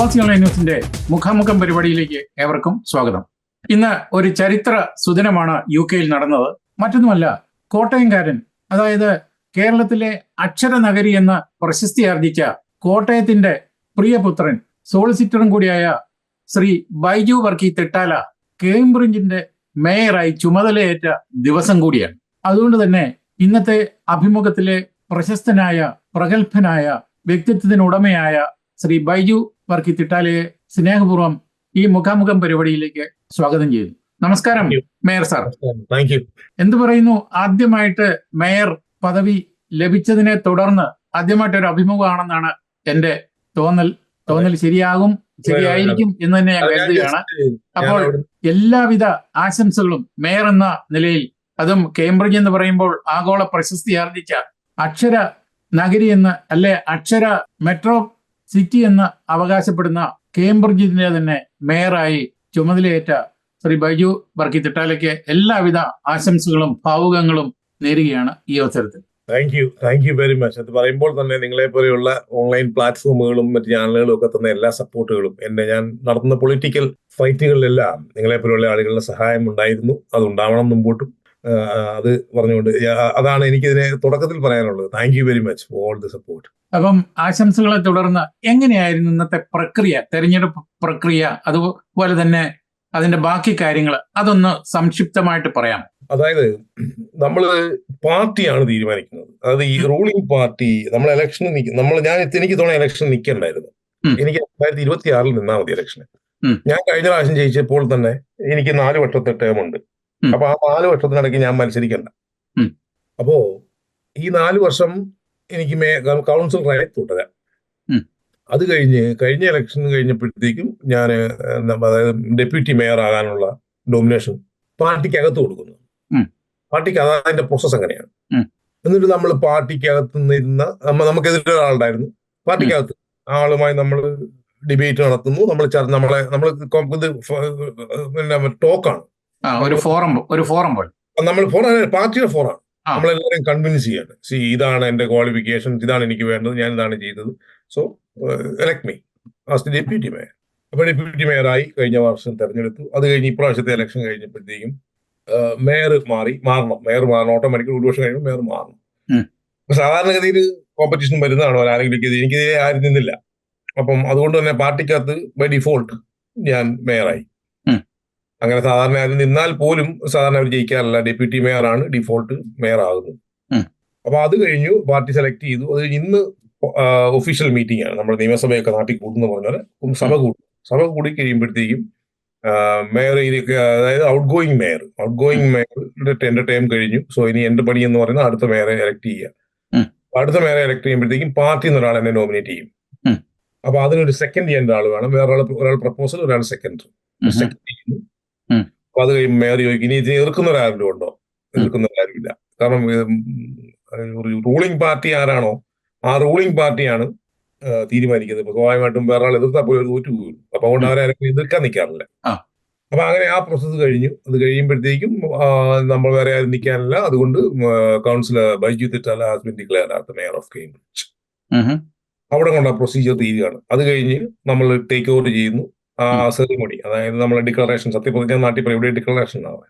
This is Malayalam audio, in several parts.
പ്രവാസി ഓൺലൈൻ ന്യൂസിന്റെ മുഖാമുഖം പരിപാടിയിലേക്ക് ഏവർക്കും സ്വാഗതം. ഇന്ന് ഒരു ചരിത്ര സുദിനമാണ് യു കെയിൽ നടന്നത്. മറ്റൊന്നുമല്ല കോട്ടയംകാരൻ അതായത് കേരളത്തിലെ അക്ഷര നഗരി എന്ന പ്രശസ്തി ആർജിച്ച കോട്ടയത്തിന്റെ പ്രിയപുത്രൻ സോളിസിറ്ററും കൂടിയായ ശ്രീ ബൈജു വർക്കി തെട്ടാല കേംബ്രിഡ്ജിന്റെ മേയറായി ചുമതലയേറ്റ ദിവസം കൂടിയാണ്. അതുകൊണ്ട് തന്നെ ഇന്നത്തെ അഭിമുഖത്തിലെ പ്രശസ്തനായ പ്രഗത്ഭനായ വ്യക്തിത്വത്തിനുടമയായ ശ്രീ ബൈജു വർക്കി തിട്ടാലയെ സ്നേഹപൂർവം ഈ മുഖാമുഖം പരിപാടിയിലേക്ക് സ്വാഗതം ചെയ്യുന്നു. നമസ്കാരം മേയർ സാർ. താങ്ക് യു എന്ത് പറയുന്നു? ആദ്യമായിട്ട് മേയർ പദവി ലഭിച്ചതിനെ തുടർന്ന് ആദ്യമായിട്ട് ഒരു അഭിമുഖമാണെന്നാണ് എന്റെ തോന്നൽ. തോന്നൽ ശരിയാകും ശരിയായിരിക്കും എന്ന് തന്നെ ഞാൻ കരുതുകയാണ്. അപ്പോൾ എല്ലാവിധ ആശംസകളും മേയർ എന്ന നിലയിൽ അതും കേംബ്രിഡ്ജ് എന്ന് പറയുമ്പോൾ ആഗോള പ്രശസ്തി ആർജിച്ച അക്ഷര നഗരി എന്ന് അല്ലെ അക്ഷര മെട്രോ സിറ്റി എന്ന് അവകാശപ്പെടുന്ന കേംബ്രിഡ്ജിന്റെ തന്നെ മേയറായി ചുമതലയേറ്റ ശ്രീ ബൈജു ബർക്കി തിട്ടാലയ്ക്ക് എല്ലാവിധ ആശംസകളും ഭാവുകങ്ങളും നേരുകയാണ് ഈ അവസരത്തിൽ. Thank you thank you very much അത് പറയുമ്പോൾ തന്നെ നിങ്ങളെ പോലെയുള്ള ഓൺലൈൻ പ്ലാറ്റ്ഫോമുകളും മറ്റ് ചാനലുകളും ഒക്കെ തന്ന എല്ലാ സപ്പോർട്ടുകളും എന്നെ ഞാൻ നടത്തുന്ന പൊളിറ്റിക്കൽ ഫൈറ്റുകളിലെല്ലാം നിങ്ങളെ പോലെയുള്ള ആളുകളുടെ സഹായം ഉണ്ടായിരുന്നു. അത് ഉണ്ടാവണം മുമ്പോട്ടും അത് പറഞ്ഞുകൊണ്ട് അതാണ് എനിക്കിതിനെ തുടക്കത്തിൽ പറയാനുള്ളത്. Thank you very much for all the support അപ്പം ആശംസകളെ തുടർന്ന് എങ്ങനെയായിരുന്നു ഇന്നത്തെ പ്രക്രിയ തെരഞ്ഞെടുപ്പ് പ്രക്രിയ അതുപോലെ തന്നെ അതിന്റെ ബാക്കി കാര്യങ്ങൾ അതൊന്ന് സംക്ഷിപ്തമായിട്ട് പറയാം. അതായത് നമ്മൾ പാർട്ടിയാണ് തീരുമാനിക്കുന്നത്. അതായത് ഈ റൂളിംഗ് പാർട്ടി നമ്മൾ ഇലക്ഷന് നിൽക്കും നമ്മൾ ഞാൻ എനിക്ക് തോന്നുന്ന ഇലക്ഷൻ നിൽക്കണ്ടായിരുന്നു എനിക്ക് രണ്ടായിരത്തി ഇരുപത്തി ആറിൽ നിന്നാൽ മതി ഇലക്ഷന് ഞാൻ കഴിഞ്ഞ പ്രാവശ്യം ജയിച്ചപ്പോൾ തന്നെ എനിക്ക് നാല് വർഷത്തെ ടേം ഉണ്ട്. അപ്പൊ ആ നാല് വർഷത്തിനിടയ്ക്ക് ഞാൻ മത്സരിക്കണ്ട. അപ്പോ ഈ നാല് വർഷം എനിക്ക് മേ കൗൺസിലറായി തുടരാം. അത് കഴിഞ്ഞ് കഴിഞ്ഞ ഇലക്ഷൻ കഴിഞ്ഞപ്പോഴത്തേക്കും ഞാൻ അതായത് ഡെപ്യൂട്ടി മേയർ ആകാനുള്ള ഡോമിനേഷൻ പാർട്ടിക്ക് അകത്ത് കൊടുക്കുന്നു. പാർട്ടിക്ക് അതാ അതിന്റെ പ്രോസസ് അങ്ങനെയാണ്. എന്നിട്ട് നമ്മൾ പാർട്ടിക്കകത്ത് നിന്ന നമ്മ നമുക്കെതിരെ ഒരാളുണ്ടായിരുന്നു. പാർട്ടിക്കകത്ത് ആളുമായി നമ്മൾ ഡിബേറ്റ് നടത്തുന്നു. നമ്മൾ നമ്മളെ നമ്മൾ ഇത് ഫ- പിന്നെ ടോക്കാണ്. ഒരു ഫോറം ഒരു ഫോറം പോലെ. നമ്മൾ ഫോറാണ് പാർട്ടിയുടെ ഫോറാണ്. നമ്മളെല്ലാവരും കൺവിൻസ് ചെയ്യാണ്. സി ഇതാണ് എന്റെ ക്വാളിഫിക്കേഷൻ ഇതാണ് എനിക്ക് വേണ്ടത് ഞാൻ ഇതാണ് ചെയ്തത്. So elect me as the deputy mayor അപ്പൊ ഡെപ്യൂട്ടി മേയറായി കഴിഞ്ഞ വർഷം തെരഞ്ഞെടുത്തു. അത് കഴിഞ്ഞ് ഇപ്രാവശ്യത്തെ ഇലക്ഷൻ കഴിഞ്ഞപ്പോഴത്തേക്കും മേയർ മാറി മാറണം. മേയർ മാറണം. ഓട്ടോമാറ്റിക്കൽ ഒരു വർഷം കഴിയുമ്പോൾ മേയർ മാറണം. അപ്പൊ സാധാരണഗതിയിൽ കോമ്പറ്റീഷൻ വരുന്നതാണോ? ആരെങ്കിലും എനിക്കെതിരെ ആരും നിന്നില്ല. അപ്പം അതുകൊണ്ട് തന്നെ പാർട്ടിക്കകത്ത് ബൈ ഡിഫോൾട്ട് ഞാൻ മേയറായി. അങ്ങനെ സാധാരണ അതിൽ നിന്നാൽ പോലും സാധാരണ അവർ ജയിക്കാറില്ല. ഡെപ്യൂട്ടി മേയറാണ് ഡിഫോൾട്ട് മേയർ ആകുന്നത്. അപ്പൊ അത് കഴിഞ്ഞു പാർട്ടി സെലക്ട് ചെയ്തു. അത് ഇന്ന് ഒഫീഷ്യൽ മീറ്റിംഗ് ആണ്. നമ്മുടെ നിയമസഭയൊക്കെ നാട്ടിൽ കൂടുന്ന പറഞ്ഞാൽ സഭ കൂടും. സഭ കൂടി കഴിയുമ്പോഴത്തേക്കും മേയർ അതായത് outgoing mayor. Outgoing മേയറുടെ എന്റെ ടൈം കഴിഞ്ഞു. സോ ഇനി എന്റെ പണി എന്ന് പറയുന്നത് അടുത്ത മേയറെ എലക്ട് ചെയ്യുക. അടുത്ത മേയറെ എലക്ട് ചെയ്യുമ്പോഴത്തേക്കും പാർട്ടിയിൽ നിന്ന് ഒരാൾ എന്നെ നോമിനേറ്റ് ചെയ്യും. അപ്പൊ അതിനൊരു സെക്കൻഡ് ചെയ്യേണ്ട ആൾ വേണം. വേറെ ഒരാൾ പ്രപ്പോസൽ ഒരാൾ സെക്കൻഡ് സെക്കൻഡ് ചെയ്യുന്നു. അപ്പൊ അത് കഴിയുമ്പോൾ മേയർ ചോദിക്കും ഇനി എതിർക്കുന്ന എതിർക്കുന്നവരാരും ഉണ്ടോ? എതിർക്കുന്നവരാരും ഇല്ല. കാരണം റൂളിംഗ് പാർട്ടി ആരാണോ ആ റൂളിംഗ് പാർട്ടിയാണ് തീരുമാനിക്കുന്നത്. ഇപ്പൊ സ്വാഭാവികമായിട്ടും വേറെ ആൾ എതിർത്താൽ പോലും തോറ്റു പോകും അപ്പൊ അതുകൊണ്ട് അവരാരും എതിർക്കാൻ നിൽക്കാറില്ല അപ്പൊ അങ്ങനെ ആ പ്രോസസ്സ് കഴിഞ്ഞു. അത് കഴിയുമ്പോഴത്തേക്കും നമ്മൾ വേറെ ആരും നിൽക്കാനില്ല അതുകൊണ്ട് councillor Baiju Thettala husband been declare the mayor of Cambridge. അവിടെ കൊണ്ട് ആ പ്രൊസീജിയർ തീരുകയാണ്. അത് കഴിഞ്ഞ് നമ്മൾ ടേക്ക് ഓവർ ചെയ്യുന്നു. ആ സെറിമണി അതായത് നമ്മൾ ഡിക്ലറേഷൻ സത്യപ്രതിജ്ഞ നാട്ടിൽ പറയും ഇവിടെ ഡിക്ലറേഷൻ ആണ്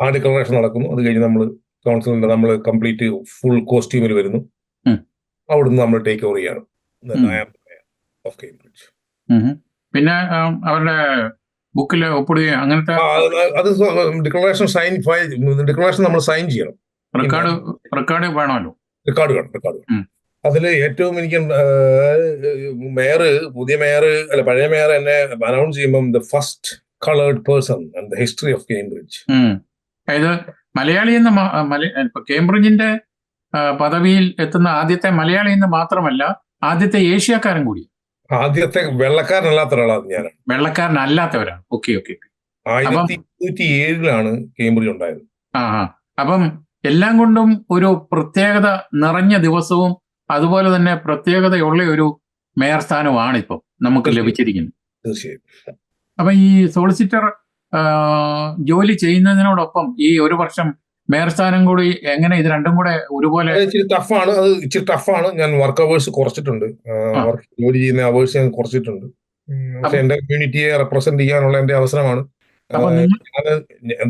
ആ ഡിക്ലറേഷൻ നടക്കുന്നു. അത് കഴിഞ്ഞ് നമ്മൾ കൗൺസിലിന്റെ നമ്മൾ കംപ്ലീറ്റ് ഫുൾ കോസ്റ്റ്യൂമിൽ വരുന്നു. അവിടുന്ന് നമ്മൾ ടേക്ക് ഓവർ ചെയ്യാണ്. ഓഫ് കേംബ്രിഡ്ജ് പിന്നെ അവരുടെ ബുക്കിൽ ഒപ്പിടുകയും അങ്ങനത്തെ അത് അത് ഡിക്ലറേഷൻ സൈൻ ഡിക്ലറേഷൻ നമ്മൾ സൈൻ ചെയ്യണം. റെക്കോർഡ് റെക്കോർഡ് വേണമല്ലോ. റെക്കോർഡ് വേണം റെക്കോർഡ് വേണം. അതിൽ ഏറ്റവും എനിക്ക് മേയർ പുതിയ മേയർ അല്ല പഴയ മേയർ എന്നെ അനൗൺസ് ചെയ്യുമ്പം the first coloured person the history of Cambridge. അതായത് മലയാളി എന്ന കേംബ്രിഡ്ജിന്റെ പദവിയിൽ എത്തുന്ന ആദ്യത്തെ മലയാളി എന്ന് മാത്രമല്ല ആദ്യത്തെ ഏഷ്യക്കാരൻ കൂടി. ആദ്യത്തെ വെള്ളക്കാരനല്ലാത്ത ഒരാളാണ് ഞാൻ വെള്ളക്കാരനല്ലാത്തവരാണ്. ഓക്കെ ഓക്കെ ആയിരത്തി ഇരുന്നൂറ്റി ഏഴിലാണ് കേംബ്രിഡ്ജ് ഉണ്ടായത്. ആ അപ്പം എല്ലാം കൊണ്ടും ഒരു പ്രത്യേകത നിറഞ്ഞ ദിവസവും അതുപോലെ തന്നെ പ്രത്യേകതയുള്ള ഒരു മേയർ സ്ഥാനമാണ് ഇപ്പം നമുക്ക് ലഭിച്ചിരിക്കുന്നത്. തീർച്ചയായും. അപ്പൊ ഈ സോളിസിറ്റർ ജോലി ചെയ്യുന്നതിനോടൊപ്പം ഈ ഒരു വർഷം മേയർ സ്ഥാനം കൂടി എങ്ങനെ ഇത് രണ്ടും കൂടെ ഒരുപോലെ ഇച്ചിരി ടഫാണ്. അത് ഇച്ചിരി ടഫാണ്. ഞാൻ വർക്ക് അവേഴ്സ് കുറച്ചിട്ടുണ്ട്. വർക്ക് ജോലി ചെയ്യുന്ന അവേഴ്സ് ഞാൻ കുറച്ചിട്ടുണ്ട്. പക്ഷെ എന്റെ കമ്മ്യൂണിറ്റിയെ റെപ്രസെന്റ് ചെയ്യാനുള്ള എന്റെ അവസരമാണ്.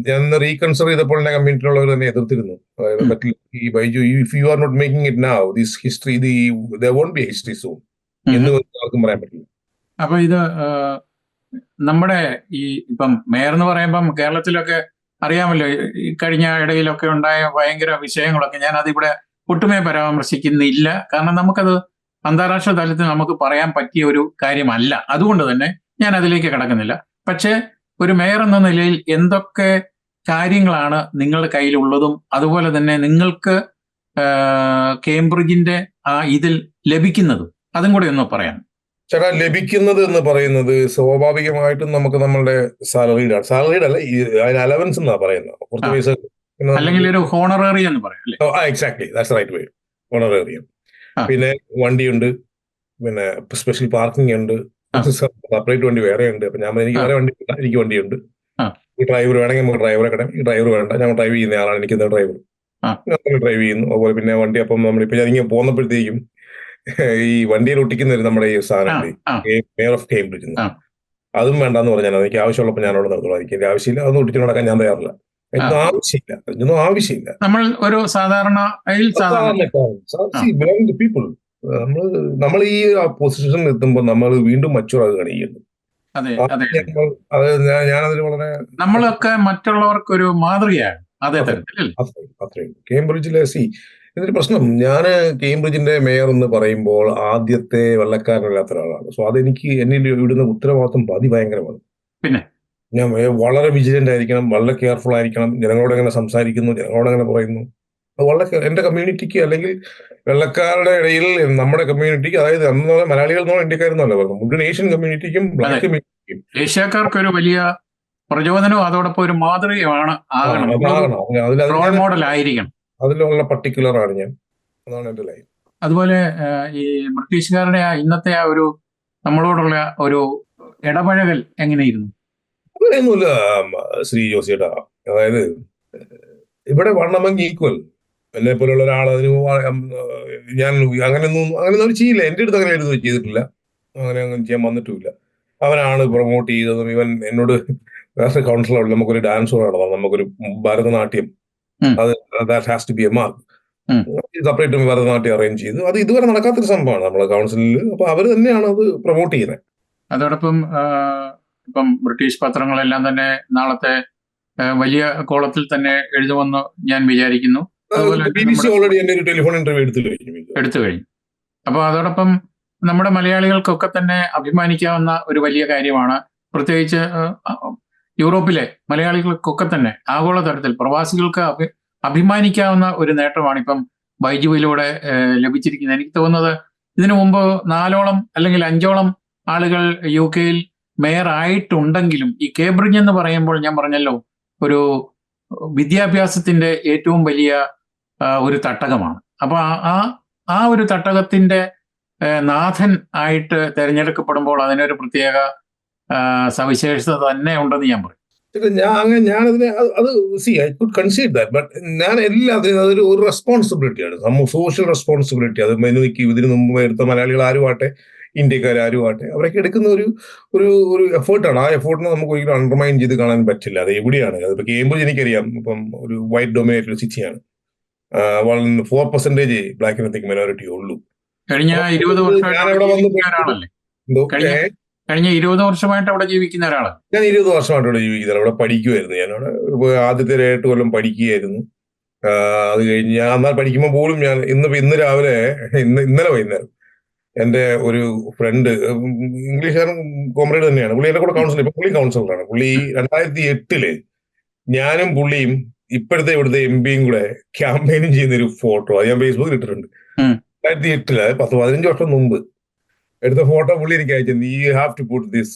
ഞാൻ റീകൺസിഡർ ചെയ്തപ്പോൾ എന്റെ കമ്മ്യൂണിറ്റിയിലുള്ളവർ തന്നെ എതിർത്തിരുന്നു. അതായത്. പറ്റില്ല. ഈ Baiju if you are not making it now this history the won't be history soon എന്ന് ആർക്കും പറയാൻ പറ്റില്ല. അപ്പൊ ഇത് നമ്മുടെ ഈ ഇപ്പം മേയർ എന്ന് പറയുമ്പം കേരളത്തിലൊക്കെ അറിയാമല്ലോ ഈ കഴിഞ്ഞ ഇടയിലൊക്കെ ഉണ്ടായ ഭയങ്കര വിഷയങ്ങളൊക്കെ ഞാൻ അതിവിടെ ഒട്ടുമേ പരാമർശിക്കുന്നില്ല. കാരണം നമുക്കത് അന്താരാഷ്ട്ര തലത്തിൽ നമുക്ക് പറയാൻ പറ്റിയ ഒരു കാര്യമല്ല. അതുകൊണ്ട് തന്നെ ഞാൻ അതിലേക്ക് കടക്കുന്നില്ല. പക്ഷേ ഒരു മേയർ എന്ന നിലയിൽ എന്തൊക്കെ കാര്യങ്ങളാണ് നിങ്ങളുടെ കയ്യിലുള്ളതും അതുപോലെ തന്നെ നിങ്ങൾക്ക് കേംബ്രിഡ്ജിന്റെ ആ ഇതിൽ ലഭിക്കുന്നതും. അതും കൂടെ ഒന്ന് പറയാം. ചേട്ടാ ലഭിക്കുന്നത് എന്ന് പറയുന്നത് സ്വാഭാവികമായിട്ടും നമുക്ക് നമ്മളുടെ സാലറിയുടെ സാലറിയുടെ അല്ല അതിന് അലവൻസ് എന്നാ പറയുന്നത്. കുറച്ച്. പൈസ അല്ലെങ്കിൽ ഒരു ഹോണററി എന്ന് പറയാം അല്ലേ? ആ exactly that's right way honoraria. പിന്നെ വണ്ടിയുണ്ട്. പിന്നെ സ്പെഷ്യൽ പാർക്കിംഗ് ഉണ്ട്. സെപ്പറേറ്റ് വണ്ടി വേറെ ഉണ്ട്. അപ്പൊ ഞാൻ എനിക്ക്. വേറെ വണ്ടി എനിക്ക് വണ്ടിയുണ്ട്. ഈ ഡ്രൈവർ വേണമെങ്കിൽ നമുക്ക് ഡ്രൈവറെ കിടാം ഈ ഡ്രൈവർ വേണ്ട. ഞാൻ ഡ്രൈവ് ചെയ്യുന്ന ആളാണ്. എനിക്ക് ഡ്രൈവർ ഡ്രൈവ് ചെയ്യുന്നു. അതുപോലെ പിന്നെ വണ്ടി അപ്പം നമ്മളിപ്പോ ഞാൻ ഇങ്ങനെ പോന്നപ്പോഴത്തേക്കും ഈ വണ്ടിയിൽ ഒട്ടിക്കുന്ന ഒരു നമ്മുടെ ഈ സാധനം മേയർ ഓഫ് കേംബ്രിഡ്ജ്. അതും വേണ്ടെന്ന് പറഞ്ഞാൽ എനിക്ക് ആവശ്യമുള്ളപ്പോൾ ഞാൻ അവിടെ നടത്തുള്ളൂ എനിക്ക് ആവശ്യമില്ല. അതൊന്നും ഒട്ടിച്ചു നടക്കാൻ ഞാൻ തയ്യാറില്ല. ആവശ്യമില്ല. ആവശ്യമില്ല. നമ്മൾ ഒരു സാധാരണ പീപ്പിൾ നമ്മൾ നമ്മൾ ഈ പൊസിഷനിൽ എത്തുമ്പോൾ നമ്മൾ വീണ്ടും മച്ചുവർ ആകുകയാണ് ചെയ്യുന്നത്. വളരെ നമ്മളൊക്കെ മറ്റുള്ളവർക്ക് ഒരു മാതൃകയാണ്. അതെ? അത്രയും കേംബ്രിഡ്ജിലെ സി ഇതിന്റെ പ്രശ്നം. ഞാൻ കേംബ്രിഡ്ജിന്റെ മേയർ എന്ന് പറയുമ്പോൾ ആദ്യത്തെ വെള്ളക്കാരനല്ലാത്ത ഒരാളാണ്. സോ അതെനിക്ക് എന്നിൽ ഇടുന്ന ഉത്തരവാദിത്വം അതിഭയങ്കരമാണ്. പിന്നെ? ഞാൻ വളരെ വിജിലന്റ് ആയിരിക്കണം. വളരെ കെയർഫുൾ ആയിരിക്കണം. ജനങ്ങളോട് എങ്ങനെ സംസാരിക്കുന്നു? ജനങ്ങളോട് എങ്ങനെ പറയുന്നു? വളരെ എന്റെ കമ്മ്യൂണിറ്റിക്ക് അല്ലെങ്കിൽ വെള്ളക്കാരുടെ ഇടയിൽ നമ്മുടെ കമ്മ്യൂണിറ്റിക്ക് അതായത് അന്ന് മലയാളികൾ എന്നോ ഇന്ത്യക്കാരെന്നല്ല പറഞ്ഞു മുഴുവൻ ഏഷ്യൻ കമ്മ്യൂണിറ്റിക്കും ബ്ലാക്ക് കമ്മ്യൂണിറ്റിക്കും ഏഷ്യക്കാർക്ക് ഒരു വലിയ പ്രചോദനവും അതോടൊപ്പം ഒരു മാതൃകയാണ് റോൾ മോഡൽ ആയിരിക്കണം. അതിലുള്ള പർട്ടിക്കുലർ ആണ് ഞാൻ. അതാണ് എന്റെ ലൈൻ അതുപോലെ ഈ ബ്രിട്ടീഷുകാരുടെ ആ ഇന്നത്തെ ആ ഒരു നമ്മളോടുള്ള ഒരു ഇടപഴകൽ എങ്ങനെയിരുന്നു? അങ്ങനെയൊന്നുമില്ല ശ്രീ ജോസിയുടെ അതായത് ഇവിടെ വണ്ണമെങ്കിൽ ഈക്വൽ എന്നെ പോലുള്ള ഒരാൾ അതിന് ഞാൻ അങ്ങനെയൊന്നും അങ്ങനെയൊന്നും അവർ ചെയ്യില്ല. എന്റെ അടുത്ത് അങ്ങനെ എഴുതി ചെയ്തിട്ടില്ല. അങ്ങനെ അങ്ങനെ ചെയ്യാൻ വന്നിട്ടുമില്ല. അവനാണ് പ്രൊമോട്ട് ചെയ്തതും ഇവൻ എന്നോട് നാഷണൽ കൗൺസിലർ നമുക്കൊരു ഡാൻസ് നടത്താം. നമുക്കൊരു ഭരതനാട്യം. അത് that has to be a mark. Separate Bharatanatyam arrange ചെയ്തു. അത് ഇതുവരെ നടക്കാത്തൊരു സംഭവമാണ് നമ്മളെ കൗൺസിലിൽ അപ്പൊ അവർ തന്നെയാണ് അത് പ്രൊമോട്ട് ചെയ്യുന്നത്. അതോടൊപ്പം ഇപ്പം ബ്രിട്ടീഷ് പത്രങ്ങളെല്ലാം തന്നെ നാളത്തെ വലിയ കോളത്തിൽ തന്നെ എഴുതുമെന്ന് ഞാൻ വിചാരിക്കുന്നു. ബി ബി സി ഓൾറെഡി എന്റെ ഒരു ടെലിഫോൺ ഇന്റർവ്യൂ എടുത്തു കഴിഞ്ഞു എടുത്തു കഴിഞ്ഞു. അപ്പോൾ അതോടൊപ്പം നമ്മുടെ മലയാളികൾക്കൊക്കെ തന്നെ അഭിമാനിക്കാവുന്ന ഒരു വലിയ കാര്യമാണ് പ്രത്യേകിച്ച് യൂറോപ്പിലെ മലയാളികൾക്കൊക്കെ തന്നെ ആഗോളതലത്തിൽ പ്രവാസികൾക്ക് അഭി അഭിമാനിക്കാവുന്ന ഒരു നേട്ടമാണ് ഇപ്പം ബൈജുവിലൂടെ ലഭിച്ചിരിക്കുന്നത്. എനിക്ക് തോന്നുന്നത് ഇതിനു മുമ്പ് നാലോളം അല്ലെങ്കിൽ അഞ്ചോളം ആളുകൾ യു കെയിൽ മേയർ ആയിട്ടുണ്ടെങ്കിലും ഈ കേബ്രിഡ്ജ് എന്ന് പറയുമ്പോൾ ഞാൻ പറഞ്ഞല്ലോ ഒരു വിദ്യാഭ്യാസത്തിന്റെ ഏറ്റവും വലിയ ഒരു തട്ടകമാണ്. അപ്പൊ ആ- ആ ഒരു തട്ടകത്തിന്റെ നാഥൻ ആയിട്ട് തിരഞ്ഞെടുക്കപ്പെടുമ്പോൾ അതിനൊരു പ്രത്യേക സവിശേഷത തന്നെ ഉണ്ടെന്ന് ഞാൻ പറയും. ഞാൻ അങ്ങനെ ഞാനതിനെ അത് see I could concede that but ഞാൻ എല്ലാത്തിനും അതൊരു ഒരു റെസ്പോൺസിബിലിറ്റിയാണ് സമൂഹ സോഷ്യൽ റെസ്പോൺസിബിലിറ്റി അത് മെനുവയ്ക്ക് ഇതിന് മുമ്പ് എടുത്ത മലയാളികൾ ആരുമാട്ടെ ഇന്ത്യക്കാർ ആരുമാട്ടെ അവരൊക്കെ എടുക്കുന്ന ഒരു ഒരു ഒരു എഫേർട്ടാണ് ആ എഫേർട്ടിനെ നമുക്ക് ഒരിക്കലും അണ്ടർമൈൻ ചെയ്ത് കാണാൻ പറ്റില്ല. അത് എവിടെയാണ്? അതിപ്പോൾ കേംബ്രിഡ്ജ് എനിക്കറിയാം. ഇപ്പം ഒരു വൈറ്റ് ഡൊമിനേറ്റഡ് സിറ്റിയാണ് four percentage black and ethnic minority ഉള്ളൂ. കഴിഞ്ഞ ഇരുപത് വർഷമായിട്ട് ജീവിക്കുന്ന കഴിഞ്ഞ- ഇരുപത് വർഷമായിട്ട് അവിടെ ജീവിക്കുന്ന ഒരാളാണ് ഞാൻ ഇരുപത് വർഷമായിട്ട് അവിടെ ജീവിക്കുന്നത് അവിടെ പഠിക്കുമായിരുന്നു ഞാൻ അവിടെ ആദ്യത്തെ എട്ട് കൊല്ലം പഠിക്കുകയായിരുന്നു. അത് കഴിഞ്ഞ് ഞാൻ എന്നാൽ പഠിക്കുമ്പോൾ പോലും ഞാൻ ഇന്ന് ഇന്ന് രാവിലെ ഇന്ന് ഇന്നലെ വൈകുന്നേരം എന്റെ ഒരു ഫ്രണ്ട് ഇംഗ്ലീഷുകാരൻ കോമ്രേഡ് തന്നെയാണ്. പുള്ളി എന്റെ കൂടെ കൗൺസിലർ ഇപ്പൊ പുള്ളി കൗൺസിലറാണ് പുള്ളി രണ്ടായിരത്തി എട്ടിൽ ഞാനും പുള്ളിയും ഇപ്പോഴത്തെ ഇവിടുത്തെ എം പിയും കൂടെ ക്യാമ്പയിനും ചെയ്യുന്ന ഒരു ഫോട്ടോ അത് ഞാൻ ഫേസ്ബുക്കിൽ ഇട്ടിട്ടുണ്ട്. രണ്ടായിരത്തി എട്ടിൽ പത്ത് പതിനഞ്ച് വർഷം മുമ്പ് എടുത്ത ഫോട്ടോ പുള്ളി എനിക്ക് അയച്ചു. You have to put this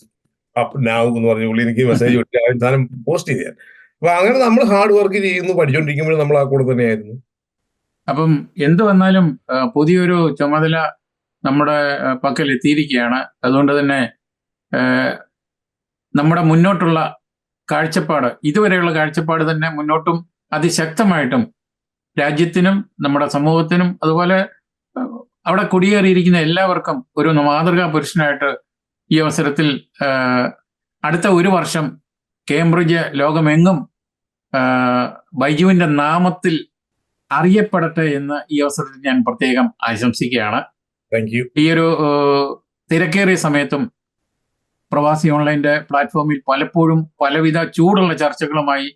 up now എന്ന് പറഞ്ഞ് പുള്ളി എനിക്ക് മെസ്സേജ് വിട്ട് സാധനം പോസ്റ്റ് ചെയ്യാൻ അപ്പൊ അങ്ങനെ നമ്മൾ ഹാർഡ് വർക്ക് ചെയ്യുന്നു പഠിച്ചോണ്ടിരിക്കുമ്പോൾ നമ്മൾ ആ കൂടെ തന്നെയായിരുന്നു. അപ്പം എന്ത് വന്നാലും പുതിയൊരു ചുമതല നമ്മുടെ പക്കൽ എത്തിയിരിക്കുകയാണ് അതുകൊണ്ട് തന്നെ നമ്മുടെ മുന്നോട്ടുള്ള കാഴ്ചപ്പാട്. ഇതുവരെയുള്ള കാഴ്ചപ്പാട് തന്നെ മുന്നോട്ടും അതിശക്തമായിട്ടും രാജ്യത്തിനും നമ്മുടെ സമൂഹത്തിനും അതുപോലെ അവിടെ കുടിയേറിയിരിക്കുന്ന എല്ലാവർക്കും ഒരു മാതൃകാ പുരുഷനായിട്ട് ഈ അവസരത്തിൽ അടുത്ത ഒരു വർഷം കേംബ്രിഡ്ജ് ലോകമെങ്ങും ബൈജുവിന്റെ നാമത്തിൽ അറിയപ്പെടട്ടെ എന്ന് ഈ അവസരത്തിൽ ഞാൻ പ്രത്യേകം ആശംസിക്കുകയാണ്. ഈ ഒരു തിരക്കേറിയ സമയത്തും പ്രവാസി ഓൺലൈന്റെ പ്ലാറ്റ്ഫോമിൽ പലപ്പോഴും പലവിധ ചൂടുള്ള ചർച്ചകളുമായി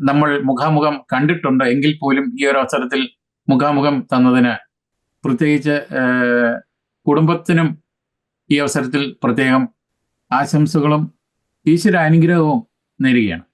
നമ്മൾ മുഖാമുഖം കണ്ടിട്ടുണ്ട്. എങ്കിൽ പോലും ഈ ഒരു അവസരത്തിൽ മുഖാമുഖം തന്നതിന്. പ്രത്യേകിച്ച് കുടുംബത്തിനും ഈ അവസരത്തിൽ പ്രത്യേകം ആശംസകളും ഈശ്വര അനുഗ്രഹവും നേരുകയാണ്.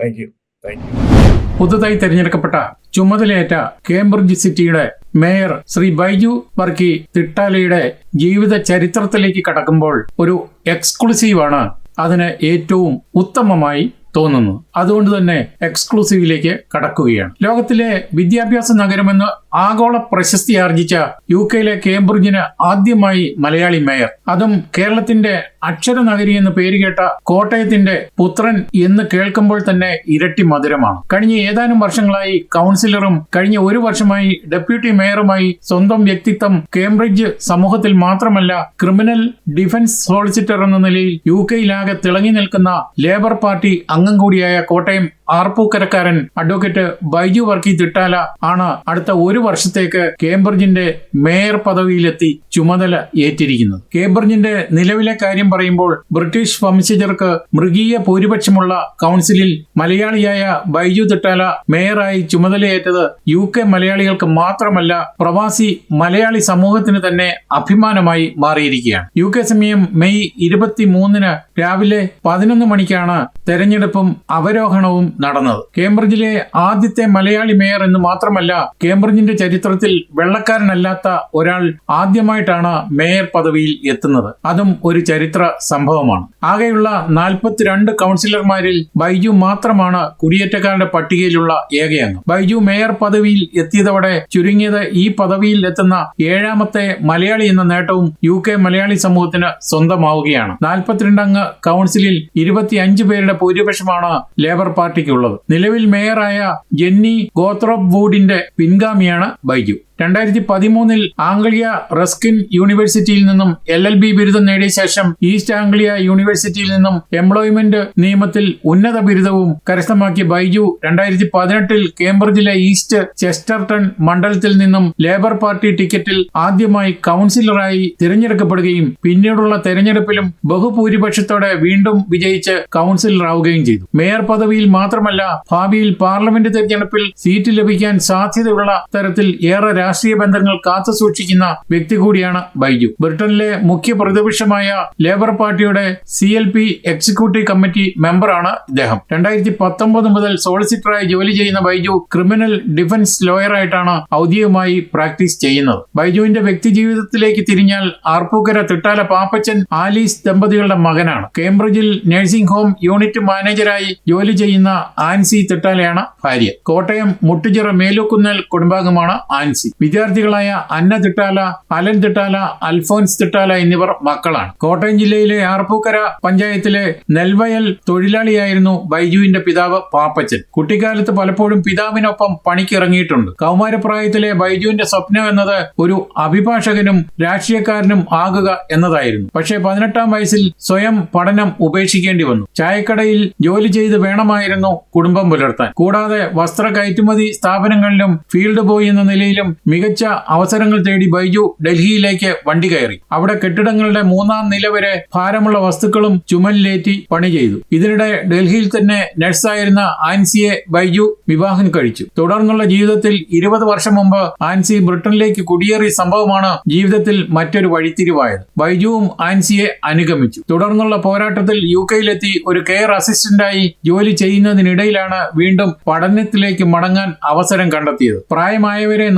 Thank you. Thank you. പുതുതായി തിരഞ്ഞെടുക്കപ്പെട്ട ചുമതലയേറ്റ കേംബ്രിഡ്ജ് സിറ്റിയുടെ മേയർ ശ്രീ ബൈജു വർക്കി തിട്ടാലയുടെ ജീവിത ചരിത്രത്തിലേക്ക് കടക്കുമ്പോൾ ഒരു എക്സ്ക്ലൂസീവാണ് അതിന് ഏറ്റവും ഉത്തമമായി തോന്നുന്നു അതുകൊണ്ട് തന്നെ എക്സ്ക്ലൂസീവിലേക്ക് കടക്കുകയാണ്. ലോകത്തിലെ വിദ്യാഭ്യാസ നഗരമെന്ന് ആഗോള പ്രശസ്തി ആർജിച്ച യു കെയിലെ കേംബ്രിഡ്ജിന് ആദ്യമായി മലയാളി മേയർ. അതും കേരളത്തിന്റെ അക്ഷരനഗരി എന്ന് പേരുകേട്ട കോട്ടയത്തിന്റെ പുത്രൻ എന്ന് കേൾക്കുമ്പോൾ തന്നെ ഇരട്ടി മധുരമാണ്. കഴിഞ്ഞ ഏതാനും വർഷങ്ങളായി കൗൺസിലറും കഴിഞ്ഞ ഒരു വർഷമായി ഡെപ്യൂട്ടി മേയറുമായി സ്വന്തം വ്യക്തിത്വം കേംബ്രിഡ്ജ് സമൂഹത്തിൽ മാത്രമല്ല ക്രിമിനൽ ഡിഫൻസ് സോളിസിറ്റർ എന്ന നിലയിൽ യു കെയിലാകെ തിളങ്ങി നിൽക്കുന്ന ലേബർ പാർട്ടി അംഗം കൂടിയായ കോട്ടയം ആർപ്പൂക്കരക്കാരൻ അഡ്വക്കേറ്റ് ബൈജു വർക്കി തിട്ടാല ആണ് അടുത്ത ഒരു വർഷത്തേക്ക് കേംബ്രിഡ്ജിന്റെ മേയർ പദവിയിലെത്തി ചുമതല ഏറ്റിരിക്കുന്നത്. കേംബ്രിഡ്ജിന്റെ നിലവിലെ കാര്യം പറയുമ്പോൾ ബ്രിട്ടീഷ് വംശജർക്ക് മൃഗീയ ഭൂരിപക്ഷമുള്ള കൗൺസിലിൽ മലയാളിയായ ബൈജു തിട്ടാല മേയറായി ചുമതലയേറ്റത് യു കെ മലയാളികൾക്ക് മാത്രമല്ല പ്രവാസി മലയാളി സമൂഹത്തിന് തന്നെ അഭിമാനമായി മാറിയിരിക്കുകയാണ്. യു കെ സമയം മെയ് ഇരുപത്തി മൂന്നിന് രാവിലെ പതിനൊന്ന് മണിക്കാണ് തെരഞ്ഞെടുപ്പും അവരോഹണവും നടന്നത്. കേംബ്രിഡ്ജിലെ ആദ്യത്തെ മലയാളി മേയർ എന്ന് മാത്രമല്ല കേംബ്രിഡ്ജിന്റെ ചരിത്രത്തിൽ വെള്ളക്കാരനല്ലാത്ത ഒരാൾ ആദ്യമായിട്ടാണ് മേയർ പദവിയിൽ എത്തുന്നത്. അതും ഒരു ചരിത്ര സംഭവമാണ്. ആകെയുള്ള നാൽപ്പത്തിരണ്ട് കൗൺസിലർമാരിൽ ബൈജു മാത്രമാണ് കുടിയേറ്റക്കാരുടെ പട്ടികയിലുള്ള ഏക അംഗം. ബൈജു മേയർ പദവിയിൽ എത്തിയതോടെ ചുരുങ്ങിയത് ഈ പദവിയിൽ എത്തുന്ന ഏഴാമത്തെ മലയാളി എന്ന നേട്ടവും യു കെ മലയാളി സമൂഹത്തിന് സ്വന്തമാവുകയാണ്. നാൽപ്പത്തിരണ്ട് അംഗ കൗൺസിലിൽ ഇരുപത്തിയഞ്ച് പേരുടെ ഭൂരിപക്ഷമാണ് ലേബർ പാർട്ടിക്കുള്ളത്. നിലവിൽ മേയറായ ജെന്നി ഗോത്രോപ്പ് വൂഡിന്റെ പിൻഗാമിയാണ് ബൈജു. രണ്ടായിരത്തി പതിമൂന്നിൽ ആംഗ്ലിയ റസ്കിൻ യൂണിവേഴ്സിറ്റിയിൽ നിന്നും എൽ എൽ ബി ബിരുദം നേടിയ ശേഷം ഈസ്റ്റ് ആംഗ്ലിയ യൂണിവേഴ്സിറ്റിയിൽ നിന്നും എംപ്ലോയ്മെന്റ് നിയമത്തിൽ ഉന്നത ബിരുദവും കരസ്ഥമാക്കിയ ബൈജു രണ്ടായിരത്തി പതിനെട്ടിൽ കേംബ്രിഡ്ജിലെ ഈസ്റ്റ് ചെസ്റ്റർട്ടൺ മണ്ഡലത്തിൽ നിന്നും ലേബർ പാർട്ടി ടിക്കറ്റിൽ ആദ്യമായി കൗൺസിലറായി തിരഞ്ഞെടുക്കപ്പെടുകയും പിന്നീടുള്ള തെരഞ്ഞെടുപ്പിലും ബഹുഭൂരിപക്ഷത്തോടെ വീണ്ടും വിജയിച്ച് കൗൺസിലറാവുകയും ചെയ്തു. മേയർ പദവിയിൽ മാത്രമല്ല ഭാവിയിൽ പാർലമെന്റ് തെരഞ്ഞെടുപ്പിൽ സീറ്റ് ലഭിക്കാൻ സാധ്യതയുള്ള തരത്തിൽ ഏറെ രാഷ്ട്രീയ ബന്ധങ്ങൾ കാത്തു സൂക്ഷിക്കുന്ന വ്യക്തി കൂടിയാണ് ബൈജു. ബ്രിട്ടനിലെ മുഖ്യ പ്രതിപക്ഷമായ ലേബർ പാർട്ടിയുടെ C L P executive committee മെമ്പറാണ് ഇദ്ദേഹം. രണ്ടായിരത്തി പത്തൊമ്പത് മുതൽ സോളിസിറ്ററായി ജോലി ചെയ്യുന്ന ബൈജു ക്രിമിനൽ ഡിഫൻസ് ലോയറായിട്ടാണ് ഔദ്യോഗികമായി പ്രാക്ടീസ് ചെയ്യുന്നത്. ബൈജുവിന്റെ വ്യക്തി ജീവിതത്തിലേക്ക് തിരിഞ്ഞാൽ ആർപ്പൂക്കര തിട്ടാല പാപ്പച്ചൻ ആലീസ് ദമ്പതികളുടെ മകനാണ്. കേംബ്രിഡ്ജിൽ നഴ്സിംഗ് ഹോം യൂണിറ്റ് മാനേജരായി ജോലി ചെയ്യുന്ന ആൻസി തിട്ടാലയാണ് ഭാര്യ. കോട്ടയം മുട്ടുചിറ മേലുക്കുന്നൽ കുടുംബാംഗമാണ് Ancy. വിദ്യാർത്ഥികളായ Anna Thittala Alan Thittala Alphonse Thittala എന്നിവർ മക്കളാണ്. കോട്ടയം ജില്ലയിലെ ആർപ്പൂക്കര പഞ്ചായത്തിലെ നെൽവയൽ തൊഴിലാളിയായിരുന്നു ബൈജുവിന്റെ പിതാവ് പാപ്പച്ചൻ. കുട്ടിക്കാലത്ത് പലപ്പോഴും പിതാവിനൊപ്പം പണിക്കിറങ്ങിയിട്ടുണ്ട്. കൗമാരപ്രായത്തിലെ ബൈജുവിന്റെ സ്വപ്നം എന്നത് ഒരു അഭിഭാഷകനും രാഷ്ട്രീയക്കാരനും ആകുക എന്നതായിരുന്നു. പക്ഷേ പതിനെട്ടാം വയസ്സിൽ സ്വയം പഠനം ഉപേക്ഷിക്കേണ്ടി വന്നു. ചായക്കടയിൽ ജോലി ചെയ്ത് വേണമായിരുന്നു കുടുംബം പുലർത്താൻ. കൂടാതെ വസ്ത്ര കയറ്റുമതി സ്ഥാപനങ്ങളിലും ഫീൽഡ് ബോയ് എന്ന നിലയിലും മികച്ച അവസരങ്ങൾ തേടി ബൈജു ഡൽഹിയിലേക്ക് വണ്ടി കയറി. അവിടെ കെട്ടിടങ്ങളുടെ മൂന്നാം നില വരെ ഭാരമുള്ള വസ്തുക്കളും ചുമലിലേറ്റി പണി ചെയ്തു. ഇതിനിടെ ഡൽഹിയിൽ തന്നെ നഴ്സായിരുന്ന ആൻസിയെ ബൈജു വിവാഹം കഴിച്ചു. തുടർന്നുള്ള ജീവിതത്തിൽ ഇരുപത് വർഷം മുമ്പ് ആൻസി ബ്രിട്ടനിലേക്ക് കുടിയേറിയ സംഭവമാണ് ജീവിതത്തിൽ മറ്റൊരു വഴിത്തിരിവായത്. ബൈജുവും ആൻസിയെ അനുഗമിച്ചു. തുടർന്നുള്ള പോരാട്ടത്തിൽ യു കെയിലെത്തി ഒരു കെയർ അസിസ്റ്റന്റായി ജോലി ചെയ്യുന്നതിനിടയിലാണ് വീണ്ടും പഠനത്തിലേക്ക് മടങ്ങാൻ അവസരം കണ്ടെത്തിയത്. പ്രായമായവരെ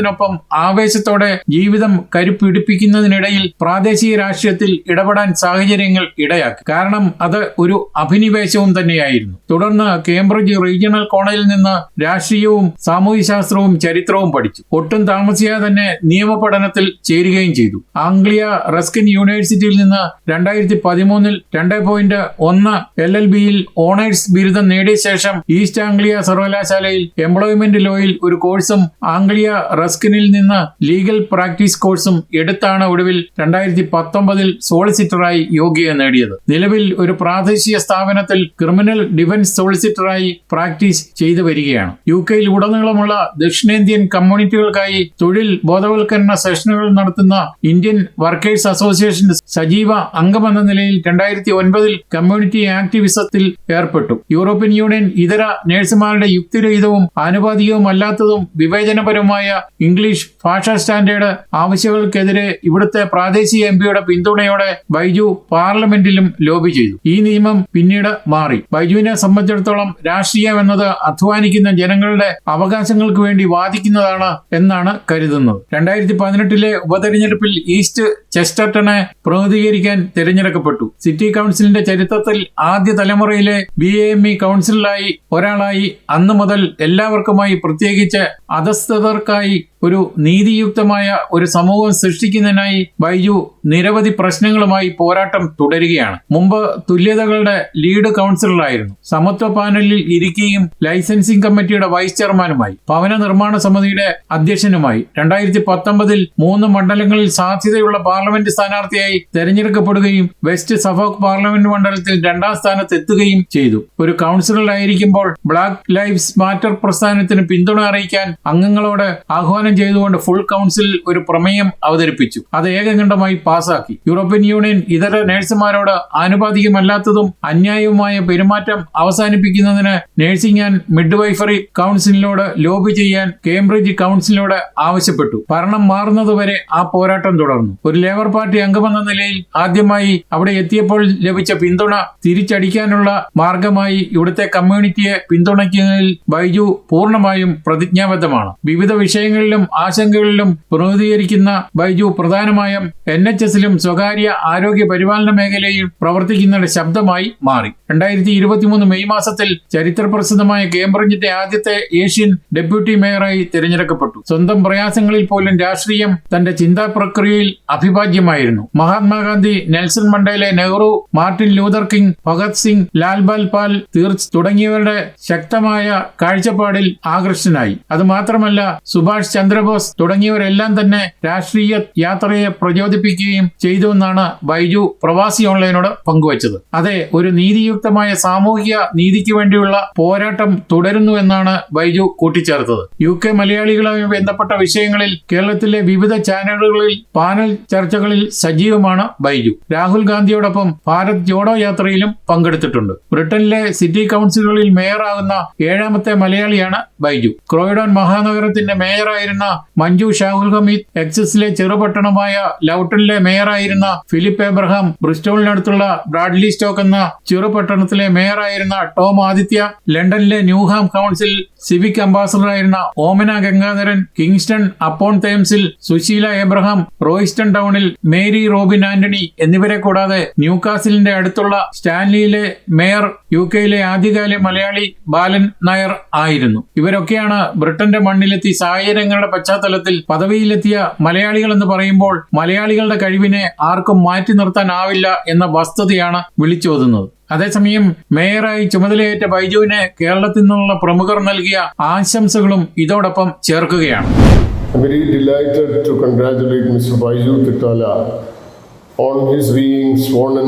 നോക്കുന്നതിനൊപ്പം ആവേശത്തോടെ ജീവിതം കരുപ്പിടിപ്പിക്കുന്നതിനിടയിൽ പ്രാദേശിക രാഷ്ട്രീയത്തിൽ ഇടപെടാൻ സാഹചര്യങ്ങൾ ഇടയാക്കി. കാരണം അത് ഒരു അഭിനിവേശവും തന്നെയായിരുന്നു. തുടർന്ന് കേംബ്രിഡ്ജ് റീജിയണൽ കോളേജിൽ നിന്ന് രാഷ്ട്രീയവും സാമൂഹ്യശാസ്ത്രവും ചരിത്രവും പഠിച്ചു. ഒട്ടും താമസിയാതെ തന്നെ നിയമപഠനത്തിൽ ചേരുകയും ചെയ്തു. ആംഗ്ലിയ റസ്കിൻ യൂണിവേഴ്സിറ്റിയിൽ നിന്ന് രണ്ടായിരത്തി പതിമൂന്നിൽ രണ്ട് പോയിന്റ് ഒന്ന് എൽ എൽ ബിയിൽ ഓണേഴ്സ് ബിരുദം നേടിയ ശേഷം ഈസ്റ്റ് ആംഗ്ലിയ സർവകലാശാലയിൽ എംപ്ലോയ്മെന്റ് ലോയിൽ ഒരു കോഴ്സും ആംഗ്ലിയ റസ്കിനിൽ നിന്ന് ലീഗൽ പ്രാക്ടീസ് കോഴ്സും എടുത്താണ് ഒടുവിൽ രണ്ടായിരത്തി പത്തൊമ്പതിൽ സോളിസിറ്ററായി യോഗ്യത നേടിയത്. നിലവിൽ ഒരു പ്രാദേശിക സ്ഥാപനത്തിൽ ക്രിമിനൽ ഡിഫൻസ് സോളിസിറ്ററായി പ്രാക്ടീസ് ചെയ്തു വരികയാണ്. യു കെയിൽ ഉടനീളമുള്ള ദക്ഷിണേന്ത്യൻ കമ്മ്യൂണിറ്റികൾക്കായി തൊഴിൽ ബോധവൽക്കരണ സെഷനുകൾ നടത്തുന്ന ഇന്ത്യൻ വർക്കേഴ്സ് അസോസിയേഷൻ സജീവ അംഗമെന്ന നിലയിൽ രണ്ടായിരത്തി ഒൻപതിൽ കമ്മ്യൂണിറ്റി ആക്ടിവിസത്തിൽ ഏർപ്പെട്ടു. യൂറോപ്യൻ യൂണിയൻ ഇതര നഴ്സുമാരുടെ യുക്തിരഹിതവും ആനുപാതികവുമല്ലാത്തതും വിവേചനപരമായ ഇംഗ്ലീഷ് ഭാഷാ സ്റ്റാൻഡേർഡ് ആവശ്യങ്ങൾക്കെതിരെ ഇവിടുത്തെ പ്രാദേശിക എം പിയുടെ പിന്തുണയോടെ ബൈജു പാർലമെന്റിലും ലോബി ചെയ്തു. ഈ നിയമം പിന്നീട് മാറി. ബൈജുവിനെ സംബന്ധിച്ചിടത്തോളം രാഷ്ട്രീയം എന്നത് അധ്വാനിക്കുന്ന ജനങ്ങളുടെ അവകാശങ്ങൾക്ക് വേണ്ടി വാദിക്കുന്നതാണ് എന്നാണ് കരുതുന്നത്. രണ്ടായിരത്തി പതിനെട്ടിലെ ഉപതെരഞ്ഞെടുപ്പിൽ ഈസ്റ്റ് ചെസ്റ്റർട്ടനെ പ്രതിനിധീകരിക്കാൻ തിരഞ്ഞെടുക്കപ്പെട്ടു. സിറ്റി കൗൺസിലിന്റെ ചരിത്രത്തിൽ ആദ്യ തലമുറയിലെ ബി എ എം ഇ കൗൺസിലറായി ഒരാളായി അന്നു മുതൽ എല്ലാവർക്കുമായി പ്രത്യേകിച്ച് അധസ്ഥതർക്കായി ഒരു നീതിയുക്തമായ ഒരു സമൂഹം സൃഷ്ടിക്കുന്നതിനായി ബൈജു നിരവധി പ്രശ്നങ്ങളുമായി പോരാട്ടം തുടരുകയാണ്. മുമ്പ് തുല്യതകളുടെ ലീഡ് കൗൺസിലറായിരുന്നു. സമത്വ പാനലിൽ ഇരിക്കുകയും ലൈസൻസിംഗ് കമ്മിറ്റിയുടെ വൈസ് ചെയർമാനുമായി ഭവന നിർമ്മാണ സമിതിയുടെ അധ്യക്ഷനുമായി രണ്ടായിരത്തി പത്തൊമ്പതിൽ മൂന്ന് മണ്ഡലങ്ങളിൽ സാധ്യതയുള്ള പാർലമെന്റ് സ്ഥാനാർത്ഥിയായി തെരഞ്ഞെടുക്കപ്പെടുകയും വെസ്റ്റ് സഫോക്ക് പാർലമെന്റ് മണ്ഡലത്തിൽ രണ്ടാം സ്ഥാനത്ത് എത്തുകയും ചെയ്തു. ഒരു കൗൺസിലറായിരിക്കുമ്പോൾ ബ്ലാക്ക് ലൈഫ്സ് മാറ്റർ പ്രസ്ഥാനത്തിന് പിന്തുണ അറിയിക്കാൻ അംഗങ്ങളോട് ആഹ്വാനം ചെയ്തുകൊണ്ട് ഫുൾ കൗൺസിൽ ഒരു പ്രമേയം അവതരിപ്പിച്ചു. അത് ഏകകണ്ഠമായി പാസാക്കി. യൂറോപ്യൻ യൂണിയൻ ഇതര നഴ്സുമാരോട് ആനുപാതികമല്ലാത്തതും അന്യായവുമായ പെരുമാറ്റം അവസാനിപ്പിക്കുന്നതിന് നഴ്സിംഗ് ആൻഡ് മിഡ്വൈഫറി കൗൺസിലിനോട് ലോബി ചെയ്യാൻ കേംബ്രിഡ്ജ് കൗൺസിലിനോട് ആവശ്യപ്പെട്ടു. ഭരണം മാറുന്നതുവരെ ആ പോരാട്ടം തുടർന്നു. ഒരു ലേബർ പാർട്ടി അംഗമെന്ന നിലയിൽ ആദ്യമായി അവിടെ എത്തിയപ്പോൾ ലഭിച്ച പിന്തുണ തിരിച്ചടിക്കാനുള്ള മാർഗമായി ഇവിടുത്തെ കമ്മ്യൂണിറ്റിയെ പിന്തുണയ്ക്കുന്നതിൽ ബൈജു പൂർണമായും പ്രതിജ്ഞാബദ്ധമാണ്. വിവിധ വിഷയങ്ങളിലും ആശങ്കകളിലും പ്രതിനിധീകരിക്കുന്ന ബൈജു പ്രധാനമായും എൻ എച്ച് എസിലും സ്വകാര്യ ആരോഗ്യ പരിപാലന മേഖലയിൽ പ്രവർത്തിക്കുന്ന ശബ്ദമായി മാറി. രണ്ടായിരത്തി ഇരുപത്തിമൂന്ന് മെയ് മാസത്തിൽ ചരിത്രപ്രസിദ്ധമായ കേംബ്രിഡ്ജിന്റെ ആദ്യത്തെ ഏഷ്യൻ ഡെപ്യൂട്ടി മേയറായി തിരഞ്ഞെടുക്കപ്പെട്ടു. സ്വന്തം പ്രയാസങ്ങളിൽ പോലും രാഷ്ട്രീയം തന്റെ ചിന്താ പ്രക്രിയയിൽ അഭിഭാജ്യമായിരുന്നു. Mahatma Gandhi Nelson Mandela Nehru Martin Luther King Bhagat Singh Lal Bal Pal തീർച്ച തുടങ്ങിയവരുടെ ശക്തമായ കാഴ്ചപ്പാടിൽ ആകർഷനായി അത് മാത്രമല്ല സുഭാഷ് ചന്ദ്രബോസ് തുടങ്ങിയവരെല്ലാം തന്നെ രാഷ്ട്രീയ യാത്രയെ പ്രചോദിപ്പിക്കുകയും ചെയ്തു എന്നാണ് ബൈജു പ്രവാസി ഓൺലൈനോട് പങ്കുവച്ചത്. അതെ ഒരു നീതിയുക്തമായ സാമൂഹിക നീതിക്ക് വേണ്ടിയുള്ള പോരാട്ടം തുടരുന്നു എന്നാണ് ബൈജു കൂട്ടിച്ചേർത്തത്. യു കെ മലയാളികളുമായി ബന്ധപ്പെട്ട വിഷയങ്ങളിൽ കേരളത്തിലെ വിവിധ ചാനലുകളിൽ പാനൽ ചർച്ചകളിൽ സജീവമാണ് ബൈജു. രാഹുൽ ഗാന്ധിയോടൊപ്പം ഭാരത് ജോഡോ യാത്രയിലും പങ്കെടുത്തിട്ടുണ്ട്. ബ്രിട്ടനിലെ സിറ്റി കൗൺസിലുകളിൽ മേയറാകുന്ന ഏഴാമത്തെ മലയാളിയാണ് ബൈജു. ക്രോയിഡോൺ മഹാനഗരത്തിന്റെ മേയറായിരുന്ന മഞ്ജു ഷാഹുൽ ഹമീദ് എക്സസിലെ ചെറുപട്ടണമായ ലൗട്ടണിലെ മേയറായിരുന്ന ഫിലിപ്പ് എബ്രഹാം ബ്രിസ്റ്റോളിനടുത്തുള്ള ബ്രാഡ്ലി സ്റ്റോക്ക് എന്ന ചെറുപട്ടണത്തിലെ മേയറായിരുന്ന ടോം ആദിത്യ ലണ്ടനിലെ ന്യൂഹാം കൗൺസിൽ സിവിക് അംബാസഡറായിരുന്ന ഓമന ഗംഗാധരൻ കിങ്സ്റ്റൺ അപ്പോൺ തേംസിൽ സുശീല എബ്രഹാം റോയിസ്റ്റൺ ടൗണിൽ മേരി റോബിൻ ആന്റണി എന്നിവരെ കൂടാതെ ന്യൂകാസിലിന്റെ അടുത്തുള്ള സ്റ്റാൻലിയിലെ മേയർ യു കെയിലെ ആദ്യകാല മലയാളി ബാലൻ നായർ ആയിരുന്നു. ഇവരൊക്കെയാണ് ബ്രിട്ടന്റെ മണ്ണിലെത്തി സാഹചര്യങ്ങളുടെ പശ്ചാത്തലത്തിൽ പദവിയിലെത്തിയ മലയാളികൾ എന്ന് പറയുമ്പോൾ മലയാളികളുടെ കഴിവിനെ ആർക്കും മാറ്റി നിർത്താനാവില്ല എന്ന വസ്തുതയാണ് വിളിച്ചോതുന്നത് അതേസമയം മേയറായി ചുമതലയേറ്റ ബൈജുവിനെ കേരളത്തിൽ നിന്നുള്ള പ്രമുഖർ നൽകിയ ആശംസകളും ഇതോടൊപ്പം ചേർക്കുകയാണ്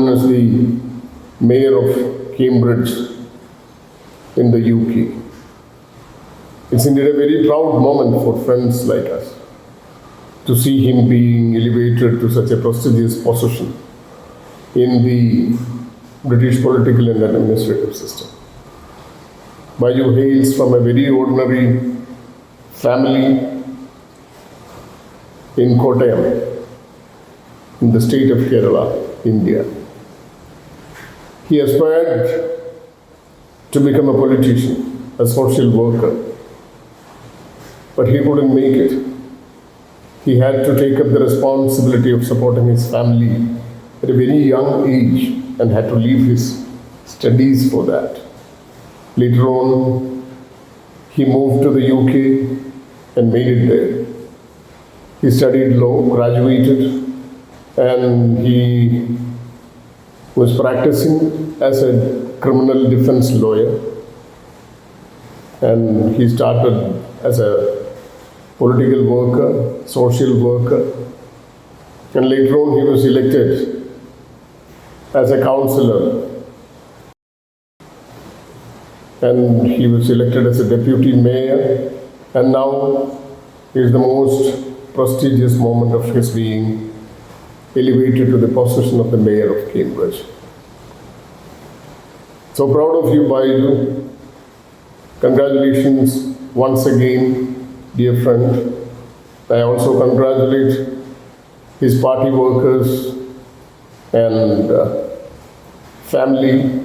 as the Mayor of Cambridge in the UK. It's indeed a very proud moment for friends like us to see him being elevated to such a prestigious position in the British political and administrative system. Baiju hails from a very ordinary family in Kottayam, in the state of Kerala, India. He aspired to become a politician, a social worker, but he couldn't make it. He had to take up the responsibility of supporting his family at a very young age and had to leave his studies for that. Later on, he moved to the UK and made it there. He studied law, graduated, and he was practicing as a criminal defense lawyer. And he started as a political worker, social worker, and later on he was elected as a councillor. And he was elected as a deputy mayor, and now is the most prestigious moment of his being elevated to the position of the mayor of Cambridge. So proud of you, Baiju. Congratulations once again, dear friend. I also congratulate his party workers and uh, family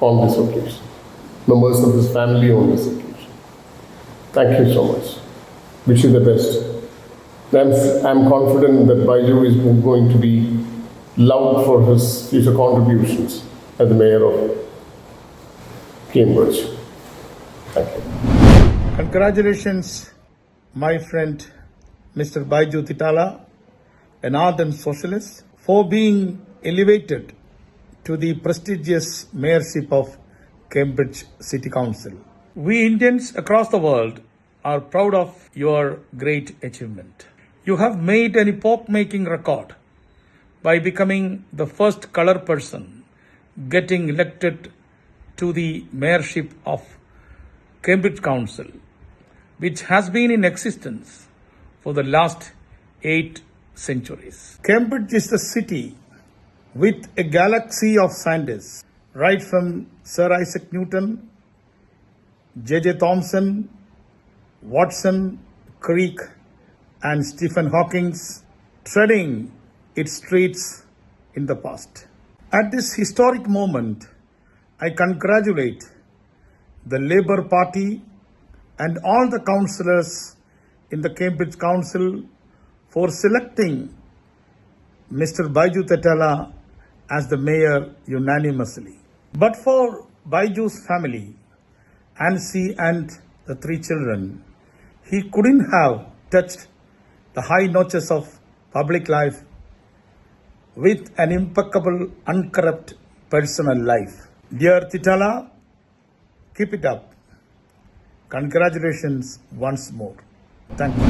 on this occasion, members of his family on this occasion. Thank you so much. Wish you the best. I'm, I'm confident that Baiju is going to be loved for his future contributions as the mayor of Cambridge. Thank you. Congratulations, my friend Mr. Baiju Titala, an ardent socialist, for being elevated to the prestigious mayorship of Cambridge City Council. We Indians across the world are proud of your great achievement. You have made an epoch making record by becoming the first color person getting elected to the mayorship of Cambridge Council, which has been in existence for the last eight centuries. Cambridge is the city with a galaxy of scientists, right from Sir Isaac Newton, J.J. Thomson, Watson, Crick, and Stephen Hawking's treading its streets in the past. At this historic moment, I congratulate the Labour Party and all the councillors in the Cambridge Council for selecting Mr. Baiju Tetala as the mayor unanimously. But for Baiju's family, Ansi and the three children, he couldn't have touched the high notches of public life with an impeccable, uncorrupt personal life. Dear Titala, keep it up. Congratulations once more. Thank you.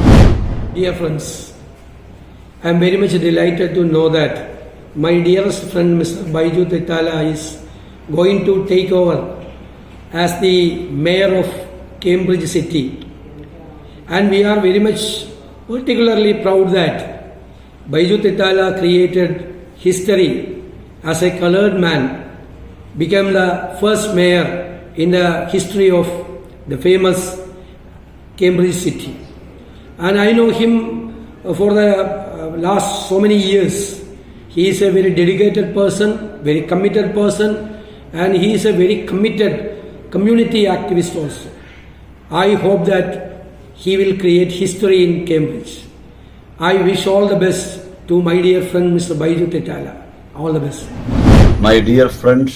Dear friends, I am very much delighted to know that my dearest friend Mr. Baiju Tetala is going to take over as the mayor of Cambridge City. And we are very much particularly proud that Baiju Tetala created history as a colored man, became the first mayor in the history of the famous Cambridge City and I know him uh, for the uh, last so many years. He is a very dedicated person, very committed person, and he is a very committed community activist also. I hope that he will create history in Cambridge. I wish all the best to my dear friend Mr. Baiju Tetala. All the best. My dear friend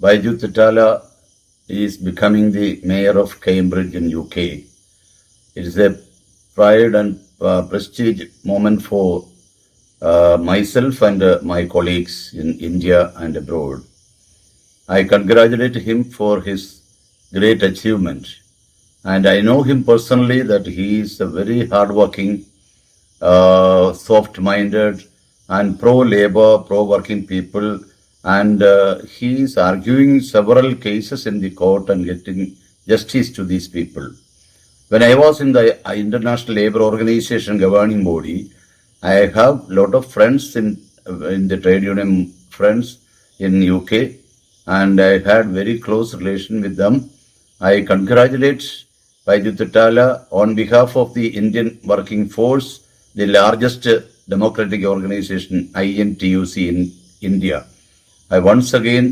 Baiju Titala is becoming the mayor of Cambridge in UK. It is a pride and uh, prestige moment for uh, myself and uh, my colleagues in India and abroad. I congratulate him for his great achievement. And I know him personally that he is a very hardworking, uh, soft-minded and pro-labor, pro-working people. And uh, he is arguing several cases in the court and getting justice to these people. When I was in the uh, International Labour Organization governing body, I have a lot of friends in in the trade union friends in UK, and I had very close relation with them. I congratulate Tatala on behalf of the Indian Working Force, the largest democratic organization INTUC in India. I once again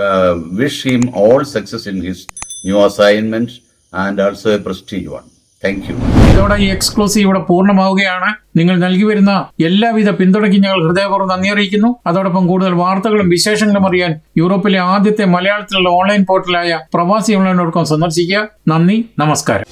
uh, wish all success in his new new and also a a one. Thank you. ഇതോടെ ഈ എക്സ്ക്ലൂസീവ് ഇവിടെ പൂർണമാവുകയാണ് നിങ്ങൾ നൽകി വരുന്ന എല്ലാവിധ പിന്തുണയ്ക്കും ഞങ്ങൾ ഹൃദയപൂർവം നന്ദി അറിയിക്കുന്നു അതോടൊപ്പം കൂടുതൽ വാർത്തകളും വിശേഷങ്ങളും അറിയാൻ യൂറോപ്പിലെ ആദ്യത്തെ മലയാളത്തിലുള്ള ഓൺലൈൻ പോർട്ടലായ പ്രവാസി ഓൺലൈൻ ഡോട്ട് സന്ദർശിക്കുക നന്ദി നമസ്കാരം